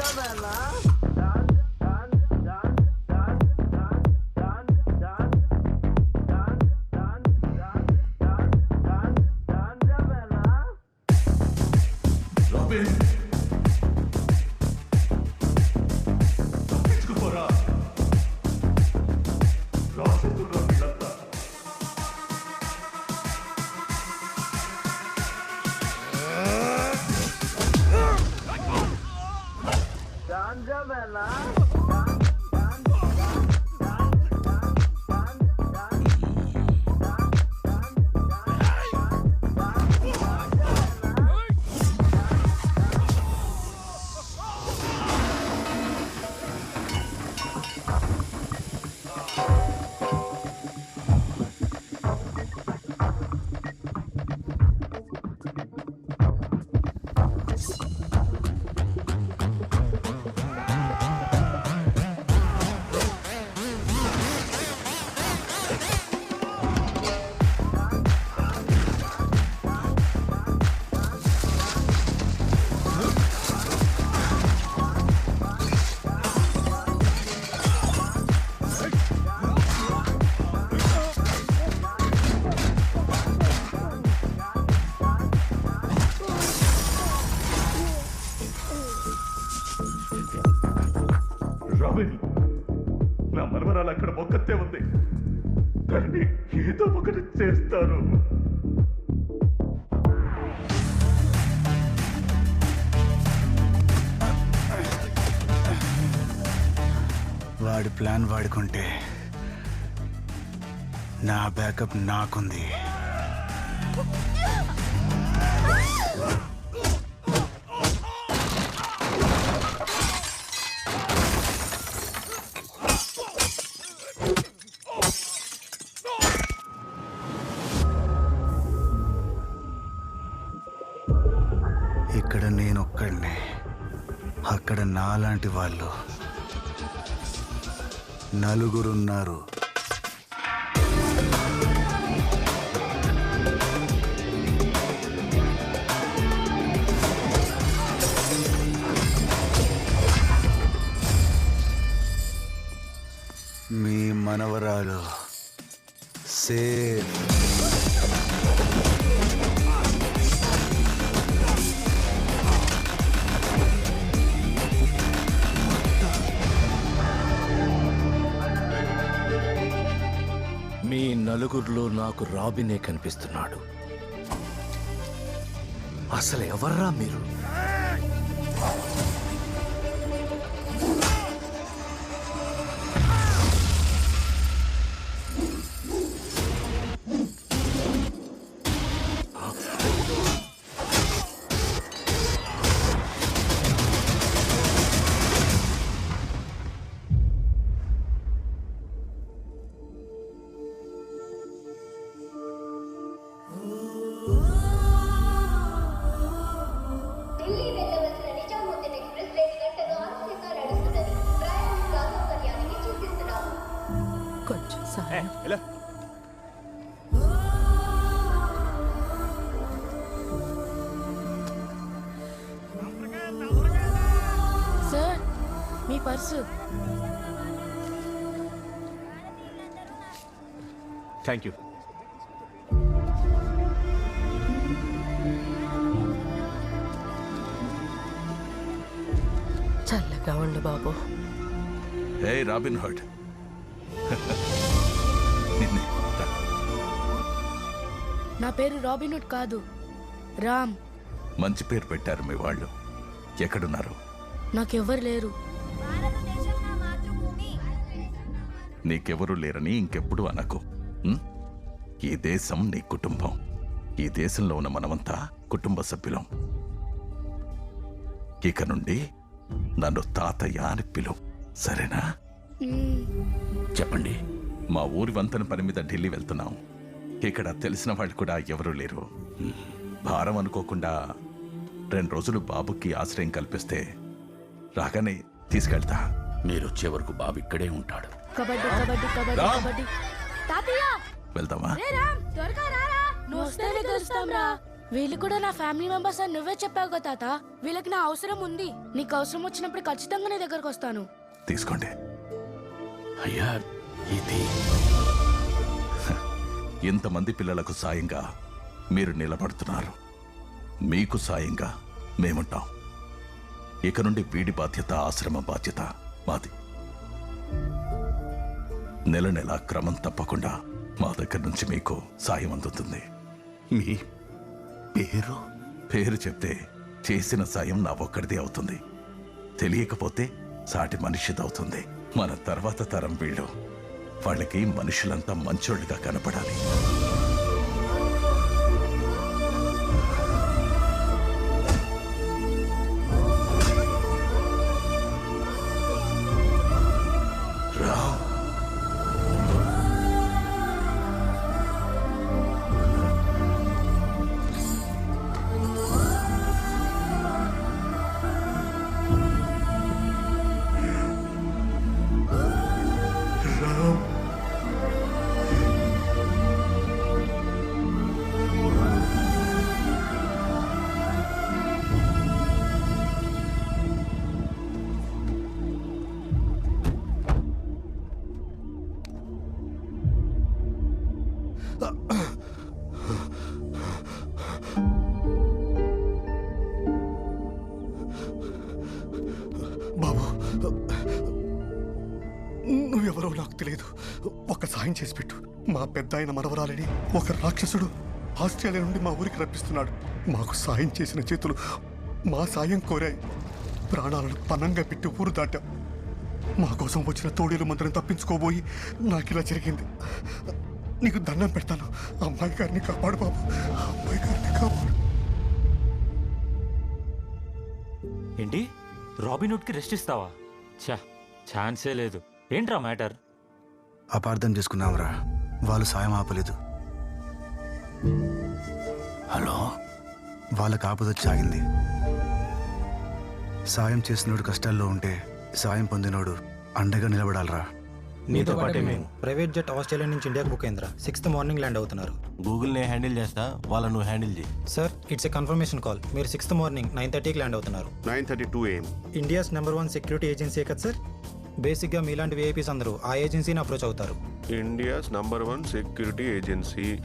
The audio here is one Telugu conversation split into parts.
రాబిన్ రాబిన్ నా మనవరాలు అక్కడ మొక్కతే ఉంది. దాన్ని ఏదో ఒకటి చేస్తారు. వాడి ప్లాన్ వాడుకుంటే నా బ్యాకప్ నాకుంది. నాలాంటి వాళ్ళు నలుగురున్నారు. మీ మనవరాలు సేఫ్. నలుగురిలో నాకు రాబినే కనిపిస్తున్నాడు. అసలు ఎవర్రా మీరు? సార్ మీ పర్సు థ్యాంక్ యూ చల్లగా ఉండు బాబు హే రాబిన్ హుడ్ నా పేరు రాబిన్హుడ్ కాదు. రామ్. మంచి పేరు పెట్టారు మీ వాళ్ళు. ఎక్కడున్నారు? నాకెవ్వరు లేరు. నీకెవరూ లేరని ఇంకెప్పుడు అనకు. ఉం? ఈ దేశం నీ కుటుంబం. ఈ దేశంలో ఉన్న మనమంతా కుటుంబ సభ్యులం. ఇక నుండి నన్ను తాతయ్య అని పిలు సరేనా? చెప్పండి. మా ఊరి వంతెన పని మీద ఢిల్లీ వెళ్తున్నాం. ఇక్కడ తెలిసిన వాళ్ళు కూడా ఎవరూ లేరు. భారం అనుకోకుండా రెండు రోజులు బాబుకి ఆశ్రయం కల్పిస్తే రాగానే తీసుకెళ్తా. మీరు వచ్చే వరకు బాబు ఇక్కడే ఉంటాడు. కబడ్డీ కబడ్డీ కబడ్డీ రామ్. కబడ్డీ. తాతయ్య! వెళ్దామా రే రామ్ త్వరగా రారా నువ్వు వస్తేనే కలుస్తాం రా. వీళ్ళు కూడా నా ఫ్యామిలీ మెంబర్స్ అని నువ్వే చెప్పావు కదా తాత. వీళ్ళకి నా అవసరం ఉంది. నీకు అవసరం వచ్చినప్పుడు ఖచ్చితంగా నీ దగ్గరకు వస్తాను. తీసుకోండి. అయ్యా ఇది ఇంతమంది పిల్లలకు సాయంగా మీరు నిలబడుతున్నారు. మీకు సాయంగా మేముంటాం. ఇక నుండి వీడి బాధ్యత ఆశ్రమ బాధ్యత మాది. నెల నెల క్రమం తప్పకుండా మా దగ్గర నుంచి మీకు సాయం అందుతుంది. మీ పేరు? పేరు చెప్తే చేసిన సాయం నా ఒక్కడిది అవుతుంది. తెలియకపోతే సాటి మనిషిదవుతుంది. మన తర్వాత తరం వీళ్ళు వాళ్ళకి మనుషులంతా మంచోళ్ళుగా కనపడాలి. సాయం చేసి పెట్టు. మా పెద్ద ఆయన మనవరాలని ఒక రాక్షసుడు ఆస్ట్రేలియా నుండి మా ఊరికి రప్పిస్తున్నాడు. మాకు సాయం చేసిన చేతులు మా సాయం కోరాయి. ప్రాణాలను పనంగా పెట్టి ఊరు దాటాం. మా కోసం వచ్చిన తోడేలు మంత్రం తప్పించుకోబోయి నాకు ఇలా జరిగింది. నీకు దండం పెడతాను. అమ్మాయి గారిని కాపాడు బాబు. అమ్మాయి గారిని కాపాడు. ఏంటి? రాబిన్హుడ్కి రెస్ట్ ఇస్తావా? ఛా ఛాన్సే లేదు. ఏంట్రా మ్యాటర్? అపార్థం చేసుకున్నాంరా వాళ్ళు సాయం ఆపలేదు. హలో? వాళ్ళకి ఆపదొచ్చి ఆగింది. సాయం చేసినోడు కష్టాల్లో ఉంటే సాయం పొందినోడు అండగా నిలబడాలరా. నీతో పాటే మేము. ప్రైవేట్ జెట్ ఆస్ట్రేలియా నుంచి ఇండియాకి బుక్ అయిందిరా. సిక్స్త్ మార్నింగ్ ల్యాండ్ అవుతున్నారు. గూగుల్ నే హ్యాండిల్ చేస్తా వాళ్ళ నువ్వు హ్యాండిల్ చేయి. Sir it's a confirmation call మీరు సిక్స్త్ మార్నింగ్ నైన్ థర్టీకి ల్యాండ్ అవుతున్నారు. Nine thirty two AM India's number one security agency కదా సార్? బేసిక్గా మీలాంటి విఐపీస్ అందరూ ఆ ఏజెన్సీని అప్రోచ్ అవుతారు. India's number one security agency.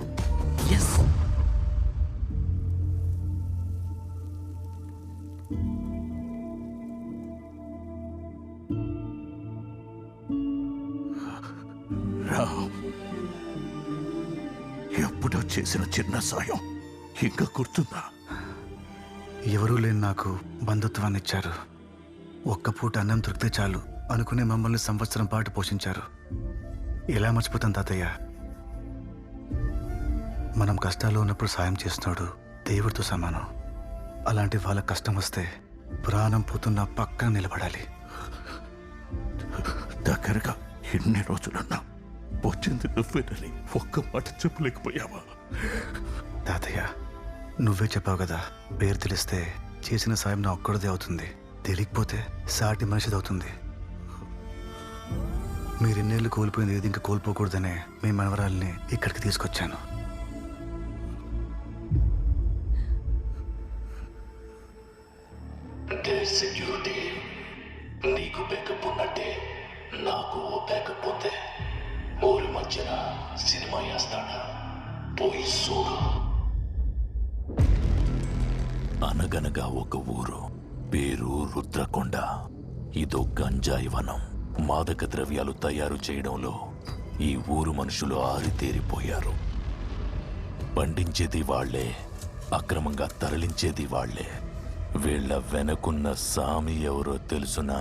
ఎప్పుడో చేసిన చిన్న సాయం. ఇంకా గుర్తుందా? ఎవరూ లేని నాకు బంధుత్వాన్ని ఇచ్చారు. ఒక్క పూట అన్నం దొరికితే చాలు. అనుకునే మమ్మల్ని సంవత్సరం పాటు పోషించారు. ఎలా మర్చిపోతాం తాతయ్య? మనం కష్టాల్లో ఉన్నప్పుడు సాయం చేస్తున్నాడు దేవుడితో సమానం. అలాంటి వాళ్ళ కష్టం వస్తే ప్రాణం పోతున్న పక్కన నిలబడాలి. దగ్గరగా ఎన్ని రోజులన్నా వచ్చింది నువ్వేనని ఒక్క మాట చెప్పలేకపోయావా? తాతయ్య నువ్వే చెప్పావు కదా పేరు తెలిస్తే చేసిన సాయం నా ఒక్కడిదే అవుతుంది. తెలియకపోతే సాటి మనిషిది అవుతుంది. మీరు ఎన్నేళ్ళు కోల్పోయింది ఏది ఇంకా కోల్పోకూడదనే మీ మనవరాల్ని ఇక్కడికి తీసుకొచ్చాను. సెక్యూరిటీ నీకు బ్యాకప్ ఉన్నట్టే నాకు ఓ బ్యాకప్ ఉంది ఊరి మధ్యన సినిమా వేస్తాడా? పోయి చూడు. అనగనగా ఒక ఊరు పేరు రుద్రకొండ. ఇదో గంజాయి వనం. మాదక ద్రవ్యాలు తయారు చేయడంలో ఈ ఊరు మనుషులు ఆరితేరిపోయారు. పండించేది వాళ్ళే అక్రమంగా తరలించేది వాళ్ళే వీళ్ళ వెనకున్న సామి ఎవరో తెలుసునా?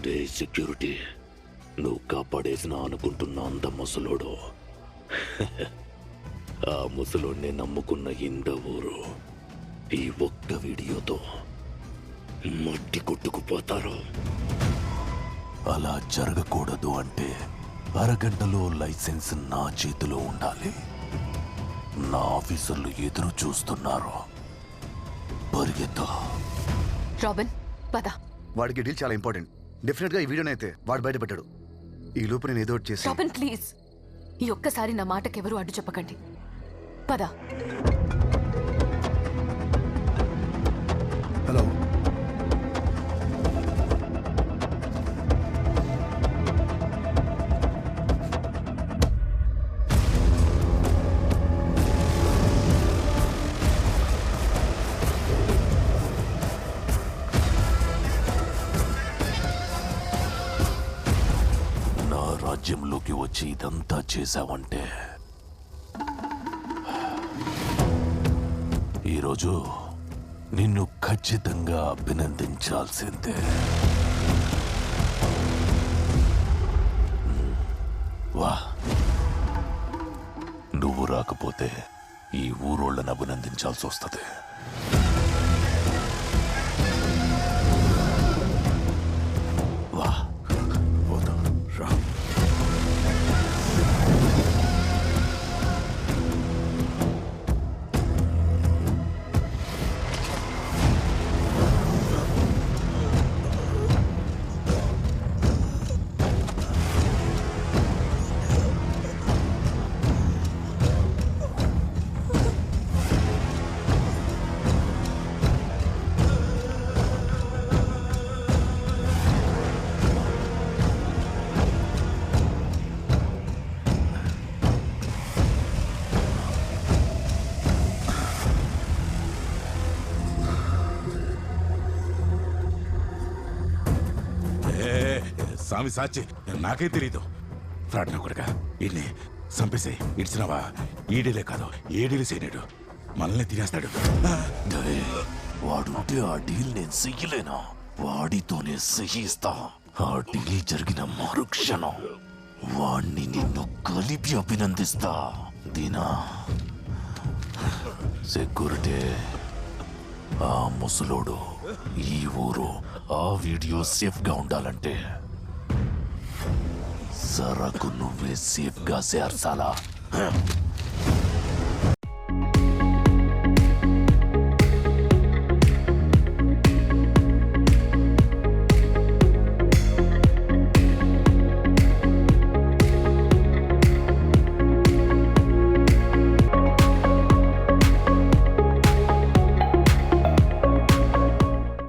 డే సెక్యూరిటీ నువ్వు కాపాడేసిన అనుకుంటున్నా అంత ముసలోడు. ఆ ముసలోడిని నమ్ముకున్న ఇంద ఊరు ఈ ఒక్క వీడియోతో మట్టి కొట్టుకుపోతారు. అలా జరగకూడదు అంటే అరగంటలో లైసెన్స్ నా చేతిలో ఉండాలి. నా ఆఫీసర్లు ఎదురు చూస్తున్నారు. పరిగెత్తా. రాబిన్ పద. వాడికి డీల్ చాలా ఇంపార్టెంట్. డెఫినెట్గా ఈ వీడియోనైతే వాడు బయటపడ్డాడు. ఈ లోపు నేను ఏదో ఒకటి చేసి ప్లీజ్. ఈ ఒక్కసారి నా మాటకెవరూ అడ్డు చెప్పకండి. పద. హలో. నా రాజ్యంలోకి వచ్చి ఇదంతా చేశావంటే ఈరోజు నిన్ను ఖచ్చితంగా అభినందించాల్సిందే. వా. నువ్వు రాకపోతే ఈ ఊరోళ్ళని అభినందించాల్సి వస్తుంది ఆమె సాచి. నాకే తెలీదు. ఫ్రాడ్ నా కొడుక ఈయన్ని చంపేసే ఇడిచినవా ఈడీలే కాదు ఏడీలు చేయలేడు. మనల్ని తినేస్తాడు. వాడుంటే ఆ డీల్ నేను చెయ్యలేను? వాడితోనే సహిస్తా ఆ డీల్ జరిగిన మరుక్షణం వాణ్ణి నిన్ను కలిపి అభినందిస్తా. దీనా? సెక్యూరిటీ ఆ ముసలోడు ఈ ఊరు ఆ వీడియో సేఫ్గా ఉండాలంటే సరకు నువ్వే సేఫ్గా చేర్చాలా